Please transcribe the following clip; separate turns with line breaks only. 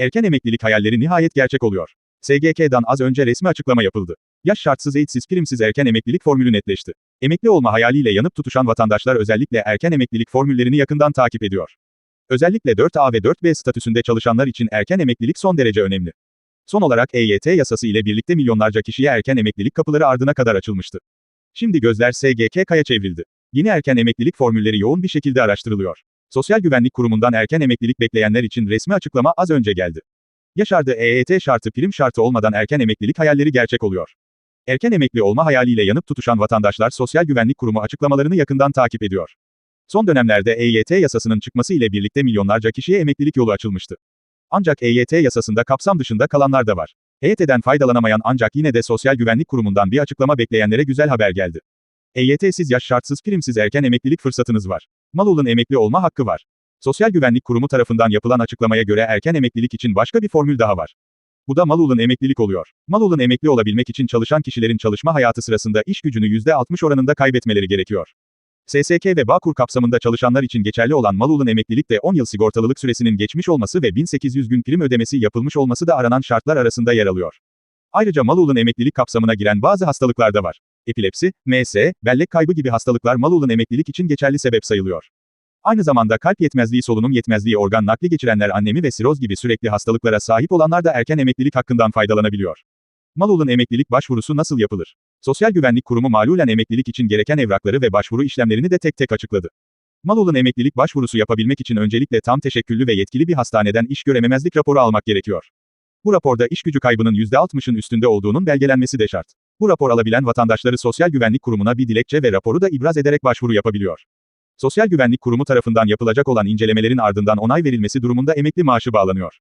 Erken emeklilik hayalleri nihayet gerçek oluyor. SGK'dan az önce resmi açıklama yapıldı. Yaş şartsız eğitsiz primsiz erken emeklilik formülü netleşti. Emekli olma hayaliyle yanıp tutuşan vatandaşlar özellikle erken emeklilik formüllerini yakından takip ediyor. Özellikle 4A ve 4B statüsünde çalışanlar için erken emeklilik son derece önemli. Son olarak EYT yasası ile birlikte milyonlarca kişiye erken emeklilik kapıları ardına kadar açılmıştı. Şimdi gözler SGK'ya çevrildi. Yeni erken emeklilik formülleri yoğun bir şekilde araştırılıyor. Sosyal Güvenlik Kurumu'ndan erken emeklilik bekleyenler için resmi açıklama az önce geldi. Yaşardı EYT şartı prim şartı olmadan erken emeklilik hayalleri gerçek oluyor. Erken emekli olma hayaliyle yanıp tutuşan vatandaşlar Sosyal Güvenlik Kurumu açıklamalarını yakından takip ediyor. Son dönemlerde EYT yasasının çıkması ile birlikte milyonlarca kişiye emeklilik yolu açılmıştı. Ancak EYT yasasında kapsam dışında kalanlar da var. EYT'den faydalanamayan ancak yine de Sosyal Güvenlik Kurumu'ndan bir açıklama bekleyenlere güzel haber geldi. EYT'siz yaş şartsız primsiz erken emeklilik fırsatınız var. Malul'un emekli olma hakkı var. Sosyal Güvenlik Kurumu tarafından yapılan açıklamaya göre erken emeklilik için başka bir formül daha var. Bu da Malul'un emeklilik oluyor. Malul'un emekli olabilmek için çalışan kişilerin çalışma hayatı sırasında iş gücünü %60 oranında kaybetmeleri gerekiyor. SSK ve Bağkur kapsamında çalışanlar için geçerli olan Malul'un emeklilik de 10 yıl sigortalılık süresinin geçmiş olması ve 1800 gün prim ödemesi yapılmış olması da aranan şartlar arasında yer alıyor. Ayrıca Malul'un emeklilik kapsamına giren bazı hastalıklar da var. Epilepsi, MS, bellek kaybı gibi hastalıklar Malul'un emeklilik için geçerli sebep sayılıyor. Aynı zamanda kalp yetmezliği, solunum yetmezliği, organ nakli geçirenler, annemi ve siroz gibi sürekli hastalıklara sahip olanlar da erken emeklilik hakkından faydalanabiliyor. Malul'un emeklilik başvurusu nasıl yapılır? Sosyal Güvenlik Kurumu malulen emeklilik için gereken evrakları ve başvuru işlemlerini de tek tek açıkladı. Malul'un emeklilik başvurusu yapabilmek için öncelikle tam teşekküllü ve yetkili bir hastaneden iş görememezlik raporu almak gerekiyor. Bu raporda iş gücü kaybının %60'ın üstünde olduğunun belgelenmesi de şart. Bu rapor alabilen vatandaşları Sosyal Güvenlik Kurumu'na bir dilekçe ve raporu da ibraz ederek başvuru yapabiliyor. Sosyal Güvenlik Kurumu tarafından yapılacak olan incelemelerin ardından onay verilmesi durumunda emekli maaşı bağlanıyor.